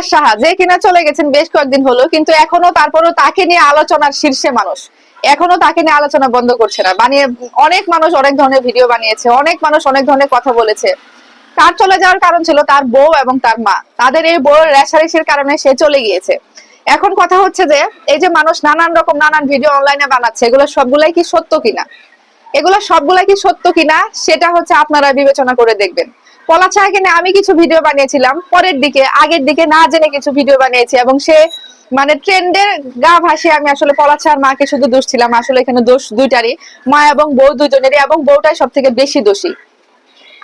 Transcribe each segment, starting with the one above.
পলাশ সাহা, যে কিনা চলে গেছেন বেশ কয়েকদিন হলো, কিন্তু এখনও তারপরও তাকে নিয়ে আলোচনার শীর্ষে মানুষ। এখনও তাকে নিয়ে আলোচনা বন্ধ করছে না। বানিয়ে অনেক মানুষ অনেক ধরনের ভিডিও বানিয়েছে, অনেক মানুষ অনেক ধরনের কথা বলেছে। তার চলে যাওয়ার কারণ ছিল তার বউ এবং তার মা। তাদের এই বউ রেশারেশির কারণে সে চলে গিয়েছে। এখন কথা হচ্ছে যে, এই যে মানুষ নানান রকম নানান ভিডিও অনলাইনে বানাচ্ছে, এগুলো সবগুলাই কি সত্য কিনা? এগুলো সবগুলাই কি সত্য কিনা, সেটা হচ্ছে আপনারা বিবেচনা করে দেখবেন। পলাশ ছায়াকে নিয়ে আমি কিছু ভিডিও বানিয়েছিলাম। পরের দিকে, আগের দিকে না জেনে কিছু ভিডিও বানিয়েছি এবং সে মানে ট্রেন্ডের গা ভাসিয়ে আমি আসলে পলাশ ছায়ার মাকে শুধু দোষ ছিলাম। আসলে এখানে দোষ দুইটারই, মা এবং বউ দুজনেরই এবং বউটাই সব থেকে বেশি দোষী।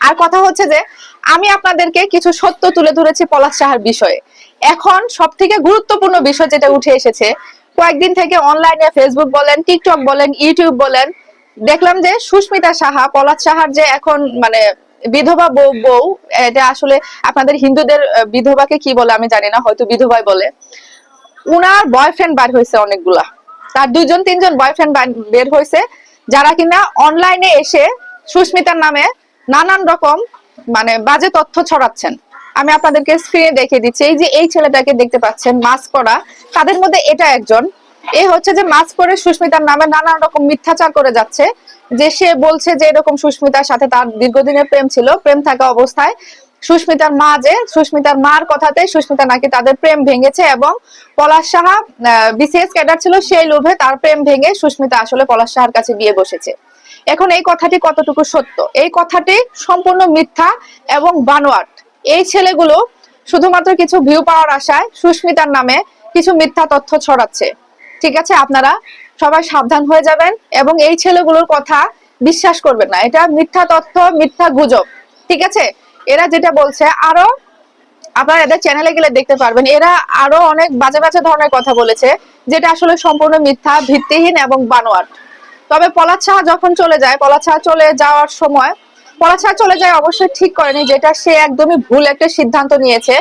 আর কথা হচ্ছে যে, আমি আপনাদেরকে কিছু সত্য তুলে ধরেছি পলাশ সাহার বিষয়ে। এখন সব থেকে গুরুত্বপূর্ণ বিষয় যেটা উঠে এসেছে, কয়েকদিন থেকে অনলাইনে ফেসবুক বলেন টিকটক বলেন ইউটিউব বলেন, দেখলাম যে সুস্মিতা সাহা, পলাশ সাহার যে এখন মানে বিধবা বউ বউ, এটা আসলে আপনাদের হিন্দুদের বিধবাকে কি বলে আমি জানি না, হয়তো বিধবাই বলে। উনার বয়ফ্রেন্ড বার হয়েছে অনেকগুলা। তার দুইজন, তিনজন বয়ফ্রেন্ড বের হয়েছে, যারা কিনা অনলাইনে এসে সুস্মিতার নামে নানান রকম মানে বাজে তথ্য ছড়াচ্ছেন। আমি আপনাদেরকে স্ক্রিনে দেখিয়ে দিচ্ছি, এই যে এই ছেলেটাকে দেখতে পাচ্ছেন মাস্ক করা তাদের মধ্যে এটা একজন। এই হচ্ছে যে মাস্ক করে সুস্মিতার নামে নানান রকম মিথ্যাচার করে যাচ্ছে, যে সে বলছে যে এরকম সুস্মিতার সাথে তার দীর্ঘদিনের প্রেম ছিল, প্রেম থাকা অবস্থায় সুস্মিতার মা যে, সুস্মিতার মার কথাতে সুস্মিতা নাকি তাদের প্রেম ভেঙেছে এবং পলাশ সাহা বিসিএস ক্যাডার ছিল সেই লোভে তার প্রেম ভেঙে সুস্মিতা আসলে পলাশ সাহার কাছে বিয়ে বসেছে। এখন এই কথাটি কতটুকু সত্য? এই কথাটি সম্পূর্ণ মিথ্যা এবং বানোয়াট। এই ছেলেগুলো শুধুমাত্র কিছু ভিউ পাওয়ার আশায় সুস্মিতার নামে কিছু মিথ্যা তথ্য ছড়াচ্ছে। ঠিক আছে, আপনারা সবাই সাবধান হয়ে যাবেন এবং এই ছেলেগুলোর কথা বিশ্বাস করবেন না। এটা মিথ্যা তথ্য, মিথ্যা গুজব, ঠিক আছে? এরা যেটা বলছে, আরও আপনারা এদের চ্যানেলে গেলে দেখতে পারবেন, এরা আরও অনেক বাজে বাজে ধরনের কথা বলেছে, যেটা আসলে সম্পূর্ণ মিথ্যা, ভিত্তিহীন এবং বানোয়াট। তবে সাহা যখন চলে যায় সাহা চলে যাওয়ার সময় সাহা চলে যায় অবশ্যই ঠিক করেনি, যেটা সে একদমই ভুল একটা সিদ্ধান্ত নিয়েছে।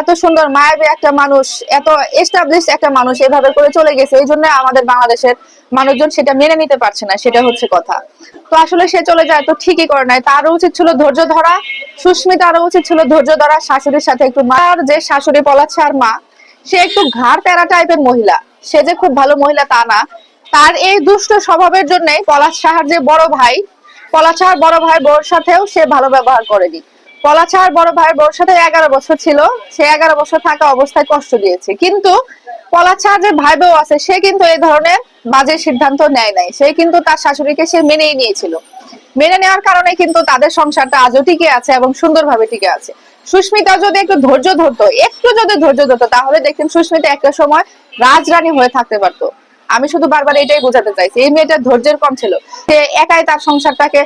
এত সুন্দর, মায়াবী একটা মানুষ, এত এস্টাবলিশ একটা মানুষ এভাবে করে চলে গেছে, এই জন্য আমাদের বাংলাদেশের মানুষজন সেটা মেনে নিতে পারছে না, সেটা হচ্ছে কথা। তো আসলে সে চলে যায় তো ঠিকই করে নাই তারও উচিত ছিল ধৈর্য ধরা, সুস্মিতা আরও উচিত ছিল ধৈর্য ধরা, শাশুড়ির সাথে একটু মার যে শাশুড়ি পলাশ আর মা, সে একটু ঘাড় তেরা টাইপের মহিলা, সে যে খুব ভালো মহিলা তা না, তার এই দুষ্ট স্বভাবের জন্য পলাশ সাহার যে বড় ভাই পলাশ সাহার বড় ভাই বোর সাথেও সে ভালো ব্যবহার করেনি। পলাশ সাহার বড় ভাই বোর সাথে এগারো বছর ছিল, সে এগারো বছর থাকা অবস্থায় কষ্ট দিয়েছে। কিন্তু পলাশ সাহার যে ভাই বউ আছে, সে কিন্তু এই ধরনের বাজে সিদ্ধান্ত নেয় নাই। সে কিন্তু তার শাশুড়িকে সে মেনেই নিয়েছিল। মেনে নেওয়ার কারণে কিন্তু তাদের সংসারটা আজও টিকে আছে এবং সুন্দরভাবে টিকে আছে। সুস্মিতা যদি একটু ধৈর্য ধরতো, একটু যদি ধৈর্য ধরতো, তাহলে দেখতেন সুস্মিতা একটা সময় রাজরানী হয়ে থাকতে পারতো। আমি শুধু বারবার এটাই বোঝাতে চাইছি, এই মেয়েটার ধৈর্যের কম ছিল। সে একাই তার সংসারটাকে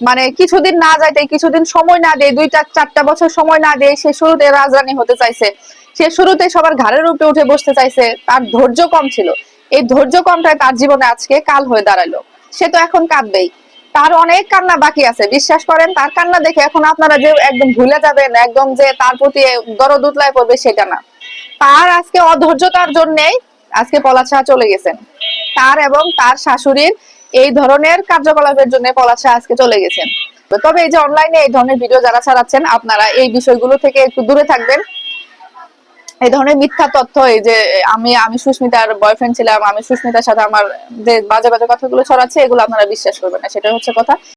মানে কিছুদিন না যাইতে, কিছুদিন সময় না দিয়ে, দুইটা, চারটা বছর সময় না দিয়ে সে শুরুতে রাজরানী হতে চাইছে। সে শুরুতে সবার ঘাড়ের উপরে উঠে বসতে চাইছে, তার ধৈর্য কম ছিল। এই ধৈর্য কমটাই তার জীবনে আজকে কাল হয়ে দাঁড়াল। সে তো এখন কাঁদবেই। তার অনেক কান্না বাকি আছে, বিশ্বাস করেন, তার কান্না দেখে এখন আপনারা যে একদম ভুলে যাবেন, একদম যে তার প্রতি দরদ উতলায় পড়বে সেটা না। তার আজকে অধৈর্যতার জন্যেই আজকে পলাছা চলে গেছেন। তার এবং তার শাশুড়ির এই ধরনের কার্যকলাপের জন্য পলাছা আজকে চলে গেছেন। তবে এই যে অনলাইনে এই ধরনের ভিডিও যারা ছাড়াচ্ছেন, আপনারা এই বিষয়গুলো থেকে একটু দূরে থাকবেন। এই ধরনের মিথ্যা তথ্য, এই যে আমি আমি সুস্মিতার বয়ফ্রেন্ড ছিলাম, আমি সুস্মিতার সাথে আমার যে বাজে বাজে কথাগুলো ছড়াচ্ছে, এগুলো আপনারা বিশ্বাস করবেন না সেটা হচ্ছে কথা।